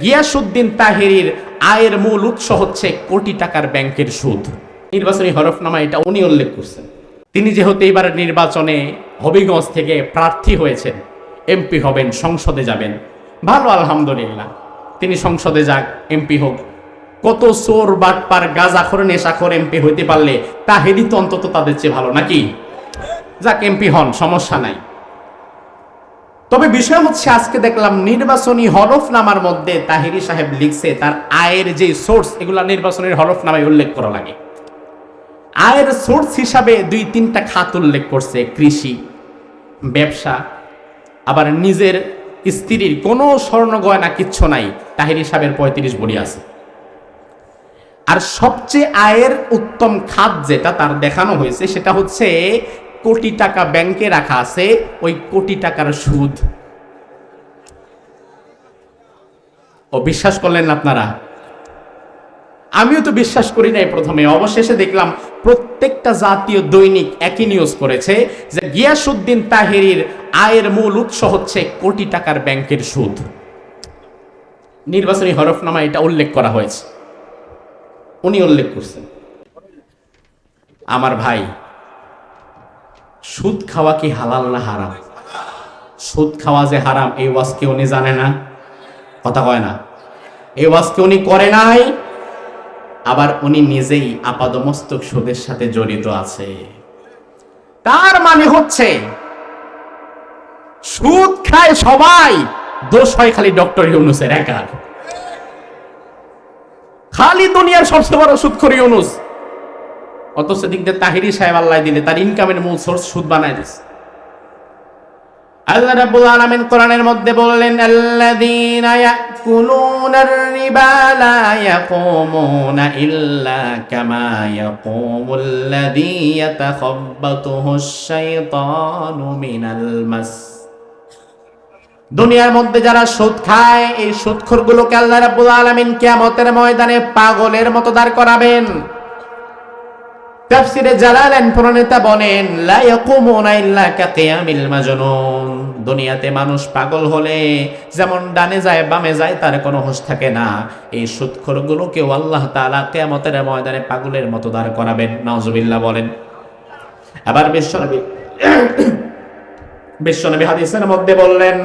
গিয়াসুদ্দিন তাহেরির আয়ের মূল উৎস হচ্ছে কোটি টাকার ব্যাংকের সুদ। নির্বাচনী হরফনামা এটা উনি উল্লেখ করছেন। তিনি যেহেতু এবার নির্বাচনে হবিগঞ্জ থেকে প্রার্থী হয়েছেন, এমপি হবেন, সংসদে যাবেন। ভালো, আলহামদুলিল্লাহ। তিনি সংসদে যাক, এমপি হোক। কত চোর, বাটপার, গাজাখর, নেশাখর এমপি হইতে পারলে তাহেরি তো অন্তত তাদের চেয়ে ভালো নাকি? যাক, এমপি হন, সমস্যা নাই। তবে বিষয় হচ্ছে, আজকে দেখলাম নির্বাচনী হলফনামার মধ্যে তাহিরি সাহেব লিখছে, তার আয়ের যে সোর্স এগুলা নির্বাচনের হলফনামায় উল্লেখ করা লাগে। আয়ের সোর্স হিসাবে দুই তিনটা খাত উল্লেখ করছে, কৃষি, ব্যবসা, আবার নিজের স্ত্রীর, কোনো স্বর্ণ গয়না কিচ্ছু নাই, তাহিরি সাহেবের পঁয়ত্রিশ বড়ি আছে। আর সবচেয়ে আয়ের উত্তম খাত যেটা তার দেখানো হয়েছে, সেটা হচ্ছে কোটি টাকা ব্যাংকে রাখা আছে, ওই কোটি টাকার সুদ। ও, বিশ্বাস করলেন আপনারা? আমিও তো বিশ্বাস করি নাই প্রথমে। অবশেষে দেখলাম প্রত্যেকটা জাতীয় দৈনিক একই নিউজ করেছে যে গিয়াসুদ্দিন তাহেরির আয়ের মূল উৎস হচ্ছে কোটি টাকার ব্যাংকের সুদ। নির্বাচনী হরফনামা এটা উল্লেখ করা হয়েছে। উনি উল্লেখ করছেন। আমার ভাই সুদ খাওয়া কি হালাল না হারাম? সুদ খাওয়া যে হারাম, এই ওয়াজকে উনি জানে না? কথা কয় না। এই ওয়াজকে উনি করে নাই? আবার উনি নিজেই আপাদমস্তক সুদের সাথে জড়িত আছে। তার মানে হচ্ছে, সুদ খায় সবাই, দোষ হয় খালি ডক্টর ইউনুসের একার। খালি দুনিয়ার সবচেয়ে বড় সুদখোর ইউনুস। অথচ দিক দিয়ে তাহিরি সাহেব আল্লাহ দিলে, তার ইনকামের মূল সোর্স সুদ বানায় দিছে। আল্লাহ রাব্বুল আলামিন কোরআনের মধ্যে বললেন, আল্লাযীনা ইয়াকুলুনার রিবা লা ইয়াকুমুনা ইল্লা কামা ইয়াকুমুল্লাযী ইয়াতাখাব্বাতুহুশ শাইতানু মিনাল মাস। দুনিয়ার মধ্যে যারা সুদ খায়, এই সুদখোরগুলোকে আল্লাহ রাব্বুল আলামিন কিয়ামতের ময়দানে পাগলের মতো দাঁড় করাবেন। তাফসিরে জালালান প্রণেতা বলেন মাজনুন। দুনিয়াতে মানুষ পাগল হলে যেমন ডানে যায়, বামে যায়, তার কোনো হোশ থাকে না। এই সুদখোরগুলোকেও আল্লাহ তাআলা কিয়ামতের ময়দানে পাগলের মতো দাঁড় করাবেন। নাউজুবিল্লাহ বলেন। আবার বিশ্বনবী বিশ্বনবী হাদিসের মধ্যে বললেন,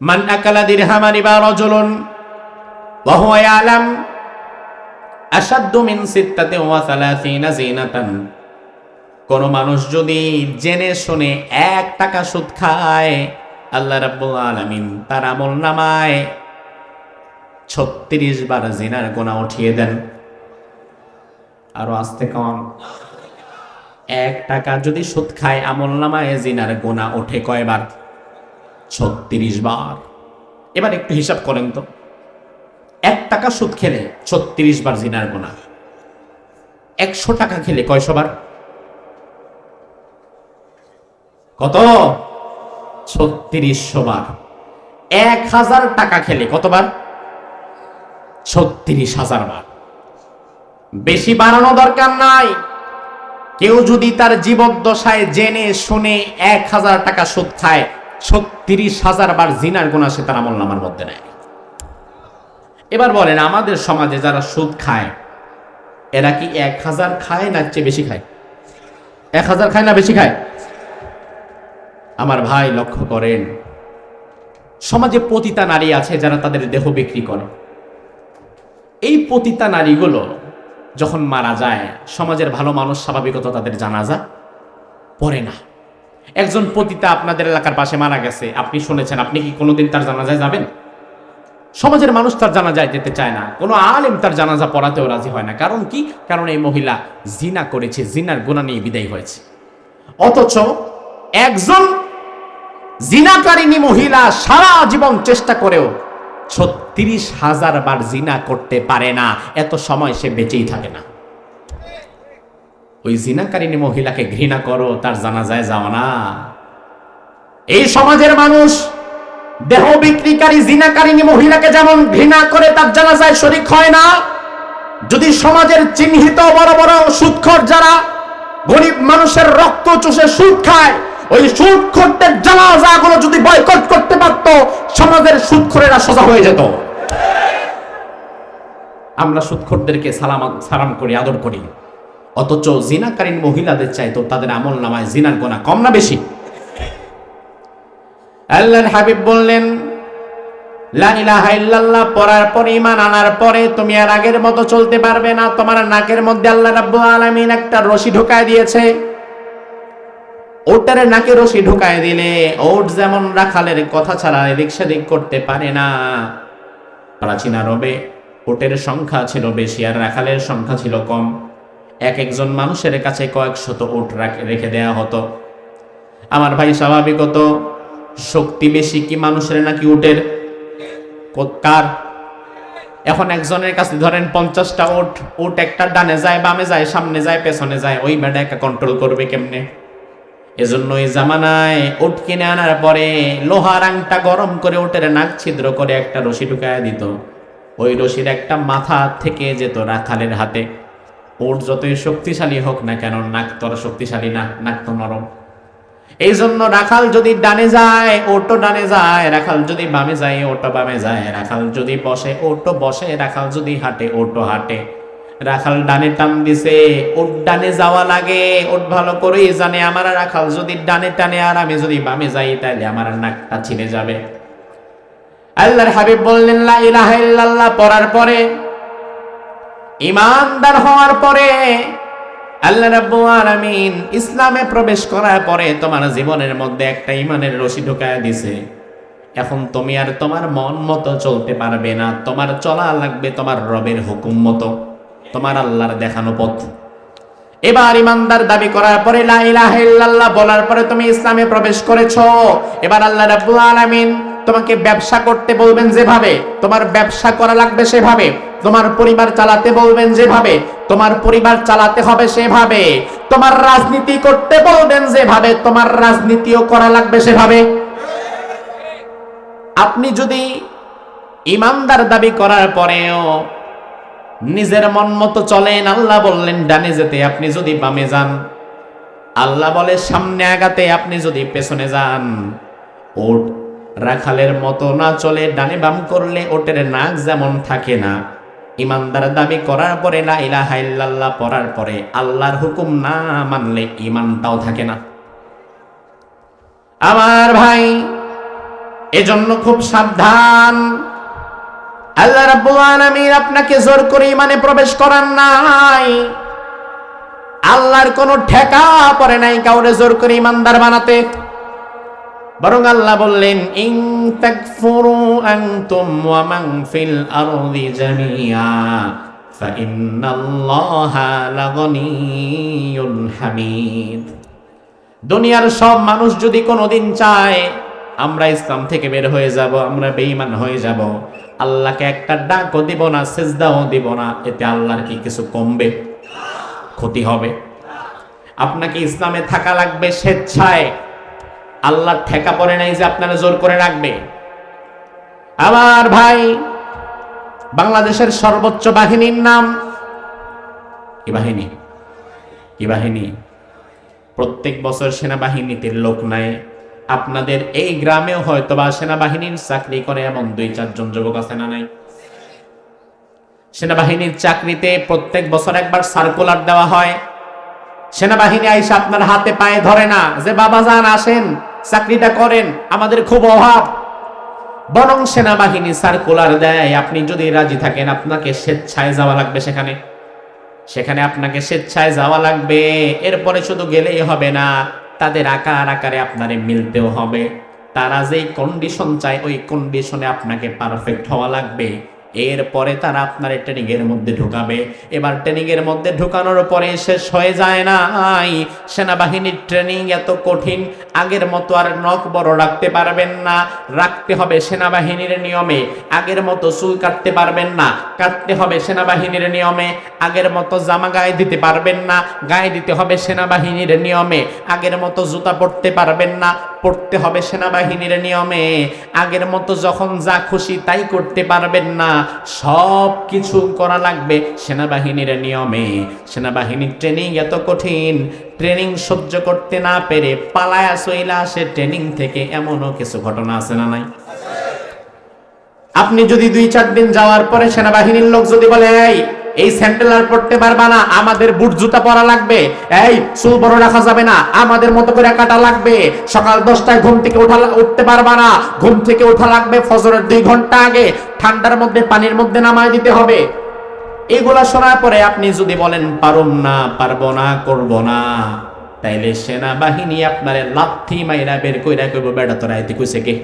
মান আকালা দিরহামা রিবা রাজুলুন কোন মানুষ যদি জেনে শুনে এক টাকা সুদ খায়, আল্লাহ রাব্বুল আলামিন তার আমল নামায় ছত্রিশ বার জিনার গোনা উঠিয়ে দেন। আরও আস্তে কম এক টাকা যদি সুদ খায়, আমল নামায় জিনার গোনা ওঠে কয়বার? ছত্রিশ বার। এবার একটু হিসাব করেন তো। এক টাকা সুদ খেলে ছত্রিশ বার জিনার গোনা। একশো টাকা খেলে কয়শো বার? কত? ছত্রিশশো বার। এক হাজার টাকা খেলে কতবার ছত্রিশ হাজার বার। বেশি বাড়ানো দরকার নাই। কেউ যদি তার জীবদ্দশায় জেনে, শুনে এক হাজার টাকা সুদ খায়, ছত্রিশ হাজার বার জিনার গুণা সে তার আমল নামার মধ্যে নেয়। এবার বলেন, আমাদের সমাজে যারা সুদ খায়, এরা কি এক হাজার খায় না চেয়ে বেশি খায়? এক হাজার খায় না বেশি খায়? আমার ভাই লক্ষ্য করেন, সমাজে পতিতা নারী আছে যারা তাদের দেহ বিক্রি করে। এই পতিতা নারীগুলো যখন মারা যায়, সমাজের ভালো মানুষ স্বাভাবিকত তাদের জানাজা পড়ে না। একজন পতিতা আপনাদের এলাকার পাশে মারা গেছে, আপনি শুনেছেন, আপনি কি কোনোদিন তার জানাজায় যাবেন? সমাজের মানুষ তার জানাজায় যেতে চায় না। কোনো আলেম তার জানাজা পড়াতেও রাজি হয় না। কারণ কি? কারণ এই মহিলা জিনা করেছে, জিনার গুণা নিয়ে বিদায় হয়েছে। অথচ একজন জিনাকারিনী মহিলা সারা জীবন চেষ্টা করেও ছত্রিশ হাজার বার জিনা করতে পারে না। এত সময় সে বেঁচেই থাকে না। ওই জিনাকারিনী মহিলাকে ঘৃণা করো, তার জানাজায় যাও না। এই সমাজের মানুষ দেহ বিক্রিকারী জিনাকারিনী মহিলাকে যেমন ঘৃণা করে, তার জানাজায় শরিক হয় না। যদি সমাজের চিহ্নিত বড় বড় সুৎখর যারা গরিব মানুষের রক্ত চুষে সুদ খায়, ওই সুদখোরদের জানাজাগুলো যদি বয়কট করতে পারত, সমাজের সুদখোরেরা সোজা হয়ে যেত। আমরা সুদখোরদেরকে সালাম সালাম করি, আদর করি। অথচ জিনাকারীন মহিলাদের চাইতো তাদের আমল নামায় জিনার গোনা কম না বেশি। আল্লাহর হাবিব বললেন, লা ইলাহা ইল্লাল্লাহ, পড়ার পরে ইমান আনার পরে তুমি আর আগের মতো চলতে পারবে না। তোমার নাকের মধ্যে আল্লাহ রাব্বুল আলামিন একটা রশি ঢুকায় দিয়েছে। ওটারে নাকে রশি ঢুকায় দিলে ওট যেমন রাখালের কথা ছাড়া এদিক সেদিক করতে পারে না। প্রাচীন আরবে ওটের সংখ্যা ছিল বেশি আর রাখালের সংখ্যা ছিল কম। এক একজন মানুষের কাছে কয়েক শত ওট রাখ- রেখে দেয়া হতো। আমার ভাই স্বাভাবিকত শক্তি বেশি কি মানুষের নাকি উটের? কার? এখন একজনের কাছে ধরেন পঞ্চাশটা ওট ওট একটা ডানে যায়, বামে যায়, সামনে যায়, পেছনে যায়, ওই বেটা একটা কন্ট্রোল করবে কেমনে? এজন্য এই জামানায় উট কিনে আনার পরে লোহার আংটা গরম করে উটের নাক ছিদ্র করে একটা রশি ঢুকায় দিত। ওই রশির একটা মাথা থেকে যেত রাখালের হাতে। ওট যতই শক্তিশালী হোক না কেন, নাক তোর শক্তিশালী না, নাক তো নরম। এই জন্য রাখাল যদি ডানে যায়, ওটো ডানে যায়, রাখাল যদি বামে যায়, ওটো বামে যায়, রাখাল যদি বসে, ওটো বসে, রাখাল যদি হাঁটে, ওটো হাঁটে। রাখাল ডানে টান দিছে ওট ডানে যাওয়া লাগে ওট ভালো করেই জানে আমার রাখাল যদি ডানে টানে আর আমি যদি বামে যাই তাহলে আমার নাকটা ছিঁড়ে যাবে। আল্লাহর হাবিব বললেন, লা ইলাহা ইল্লাল্লাহ পড়ার পরে, ইমানদার হওয়ার পরে আল্লাহ রাব্বুল আলামিন ইসলামে প্রবেশ করার পরে তোমার জীবনের মধ্যে একটা ইমানের রশি ঢুকায় দিছে। এখন তুমি আর তোমার মন মতো চলতে পারবে না। তোমার চলা লাগবে তোমার রবের হুকুম মতো। তোমার আল্লাহর দেখানো পথ। এবার ইমানদার দাবি করার পরে লা ইলাহা ইল্লাল্লাহ বলার পরে তুমি ইসলামে প্রবেশ করেছ। এবার আল্লাহ রাব্বুল আলামিন তোমাকে ব্যবসা করতে বলবেন যেভাবে, তোমার ব্যবসা করা লাগবে সেভাবে, তোমার পরিবার চালাতে বলবেন যেভাবে, তোমার পরিবার চালাতে হবে সেভাবে, তোমার রাজনীতি করতে বলবেন যেভাবে, তোমার রাজনীতিও করা লাগবে সেভাবে। আপনি যদি ইমানদার দাবি করার পরেও নিজের মন মতো চলেন, আল্লাহ বললেন, ডানে যেতে আপনি যদি বামে যান। আল্লাহ বলে, সামনে আগাতে আপনি যদি পেছনে যান রাখালের মতো না চলে ডানে বাম করলে ওটের নাক যেমন থাকে না। ইমানদার দাবি করার পরে লা ইলাহা ইল্লাল্লাহ পড়ার পরে আল্লাহর হুকুম না মানলে ইমানটাও থাকে না। আমার ভাই, এজন্য খুব সাবধান। আল্লাহ রাব্বুল আলামিন আপনাকে জোর করে ইমানে প্রবেশ করান নাই। আল্লাহর কোনো ঠেকা পড়ে নাই কাউরে জোর করে ইমানদার বানাতে। বরং আল্লাহ বললেন ইন তাকফুরু আনতুম ওয়া মান ফিল আরদি জামিয়া, ফাইন্নাল্লাহা লাগনিয়ুন হামিদ। দুনিয়ার সব মানুষ যদি কোনোদিন চায়, আমরা ইসলাম থেকে বের হয়ে যাব, আমরা বেঈমান হয়ে যাব। আল্লাহকে একটা ডাকও দিব না, সেজদাও দিব না, এতে আল্লাহর কি কিছু কমবে? ক্ষতি হবে। আপনাকে ইসলামে থাকা লাগবে স্বেচ্ছায়। আল্লাহর ঠেকা পড়ে নাই যে আপনারা জোর করে রাখবে। আমার ভাই, বাংলাদেশের সর্বোচ্চ বাহিনীর নাম কি বাহিনী? কি বাহিনী? প্রত্যেক বছর সেনাবাহিনীতে লোক নেয় আপনাদের এই গ্রামেও হয়তো বা সেনাবাহিনীর চাকরি করে এমন দুই, চারজন যুবক আছে না নাই? সেনাবাহিনীর চাকরিতে প্রত্যেক বছর একবার সার্কুলার দেওয়া হয়। সেনাবাহিনী আইসা আপনার হাতে পায়ে ধরে না যে, বাবা, যান, আসেন। চাকরিটা করেন, আমাদের খুব অভাব। বরং সেনাবাহিনী সার্কুলার দেয়, আপনি যদি রাজি থাকেন, আপনাকে স্বেচ্ছায় যাওয়া লাগবে সেখানে। সেখানে আপনাকে স্বেচ্ছায় যাওয়া লাগবে। এরপরে শুধু গেলেই হবে না, তাদের আকার আকারে আপনারে মিলতেও হবে। তারা যেই কন্ডিশন চায়, ওই কন্ডিশনে আপনাকে পারফেক্ট হওয়া লাগবে। এরপরে তারা আপনার ট্রেনিং এর মধ্যে ঢুকাবে। এবার ট্রেনিং এর মধ্যে ঢুকানোর পরে শেষ হয়ে যায় না আই সেনাবাহিনীর ট্রেনিং এত কঠিন, আগের মতো আর নখ বড় রাখতে পারবেন না। রাখতে হবে সেনাবাহিনীর নিয়মে। আগের মতো চুল কাটতে পারবেন না। কাটতে হবে সেনাবাহিনীর নিয়মে। আগের মতো জামা গায়ে দিতে পারবেন না। গায়ে দিতে হবে সেনাবাহিনীর নিয়মে। আগের মতো জুতা পরতে পারবেন না। পড়তে হবে সেনাবাহিনীর নিয়মে। আগের মতো যখন যা খুশি তাই করতে পারবেন না। সব কিছু করা লাগবে সেনাবাহিনীর নিয়মে। সেনাবাহিনীর ট্রেনিং এত কঠিন। ট্রেনিং সহ্য করতে না পেরে পালায়া সইলা আসে। ট্রেনিং থেকে এমনও কিছু ঘটনা আছে না নাই? আপনি যদি দুই চার দিন যাওয়ার পরে সেনাবাহিনীর লোক যদি বলে, এই এই স্যান্ডেল আর পড়তে পারবা না, আমাদের বুট জুতা পরা লাগবে। এই, চুল বড় রাখা যাবে না, আমাদের মতো করে কাটা লাগবে। সকাল দশটায় ঘুম থেকে ওঠা উঠতে পারবা না, ঘুম থেকে ওঠা লাগবে ফজরের দুই ঘণ্টা আগে। ঠান্ডার মধ্যে, পানির মধ্যে নামায় দিতে হবে। এগুলা শোনার পরে আপনি যদি বলেন, পারুম না, পারব না, করব না, তাইলে সেনাবাহিনী আপনারে লাথি মাইরা বের কইরা কইব বেড়া তোরা এতে কইছে কে?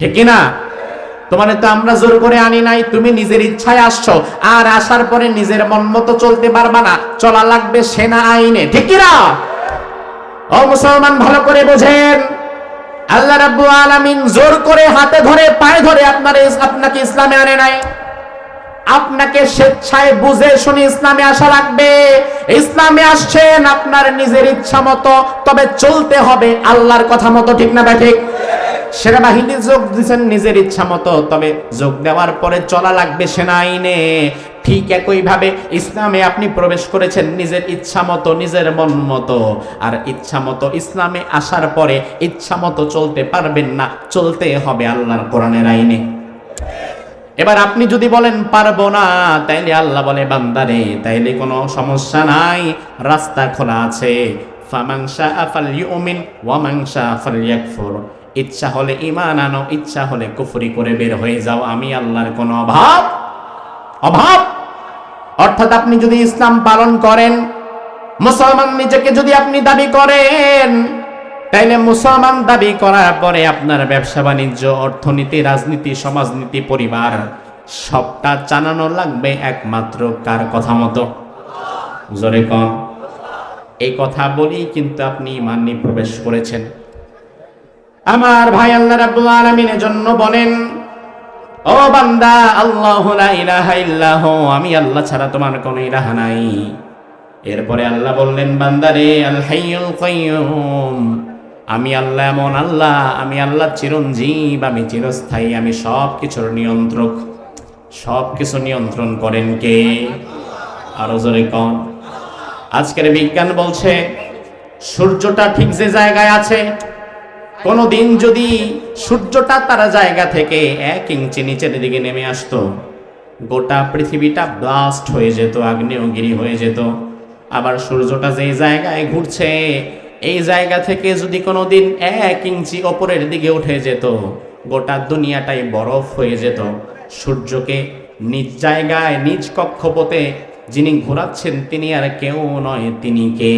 ঠিক না? তোমার তো আমরা জোর করে আনি নাই, তুমি নিজের ইচ্ছায় আসছো, আর আসার পরে নিজের মন মতো চলতে পারবা না, চলা লাগবে সেনা আইনে, ঠিক কি না ও মুসলমান, ভালো করে বোঝেন। আল্লাহ রাব্বু আলামিন জোর করে হাতে ধরে, পায়ে ধরে আপনার আপনাকে ইসলামে আনে নাই। আপনাকে স্বেচ্ছায় বুঝে শুনে ইসলামে আসা লাগবে। ইসলামে আসছেন আপনার নিজের ইচ্ছা মতো, তবে চলতে হবে আল্লাহর কথা মতো, ঠিক না ঠিক সেনাবাহিনী যোগ দিচ্ছেন নিজের ইচ্ছা মতো, তবে যোগ দেওয়ার পরে চলা লাগবে সেনা আইনে ঠিক একই ভাবে ইসলামে আপনি প্রবেশ করেছেন নিজের ইচ্ছা মতো, নিজের মন মতো। আর ইচ্ছা মতো ইসলামে আসার পরে ইচ্ছা মতো চলতে পারবেন না, চলতে হবে আল্লাহর কোরআনের আইনে। এবার আপনি যদি বলেন, পারব না তাইলে আল্লাহ বলে, বান্দারে, তাইলে কোনো সমস্যা নাই, রাস্তা খোলা আছে। ফামাংসা আফাল ইউমিন ওয়ামাংসা আফাল ইয়াকফুর ইচ্ছা হলে ইমান আনো, ইচ্ছা হলে কুফরি করে বের হয়ে যাও। আমি আল্লাহর কোনো অভাব অভাব? অর্থাৎ আপনি যদি ইসলাম পালন করেন, মুসলমান নিজেকে যদি আপনি দাবি করেন, তাইলে মুসলমান দাবি করার পরে আপনার ব্যবসা, বাণিজ্য, অর্থনীতি, রাজনীতি, সমাজনীতি, পরিবার, সবটা জানানো লাগবে একমাত্র কার কথা মতো? জোরে কম এই কথা বলেই কিন্তু আপনি ইমানি প্রবেশ করেছেন। আমার ভাই আল্লাহ রাব্বুল আলামিনের জন্য বলেন, ও বান্দা, আল্লাহু লা ইলাহা ইল্লাহু, আমি আল্লাহ ছাড়া তোমার কোনো ইলাহা নাই। এরপরে আল্লাহ বললেন বান্দারে আল হাইয়ুল কাইয়ুম, আমি আল্লাহ এমন আল্লাহ, আমি আল্লাহ চিরঞ্জীব, আমি চিরস্থায়ী, আমি সব কিছুর নিয়ন্ত্রক। সব কিছু নিয়ন্ত্রণ করেন কে? আরও জোরে কন। আজকের বিজ্ঞান বলছে, সূর্যটা ঠিক যে জায়গায় আছে কোনো দিন যদি সূর্যটা তার জায়গা থেকে এক ইঞ্চি নিচের দিকে নেমে আসতো, গোটা পৃথিবীটা ব্লাস্ট হয়ে যেত, আগ্নেয়গিরি হয়ে যেত। আবার সূর্যটা যেই জায়গায় ঘুরছে, এই জায়গা থেকে যদি কোনো দিন এক ইঞ্চি ওপরের দিকে উঠে যেত, গোটা দুনিয়াটাই বরফ হয়ে যেত। সূর্যকে নিজ জায়গায়, নিজ কক্ষপথে যিনি ঘোরাচ্ছেন তিনি আর কেউ নয়, তিনি কে?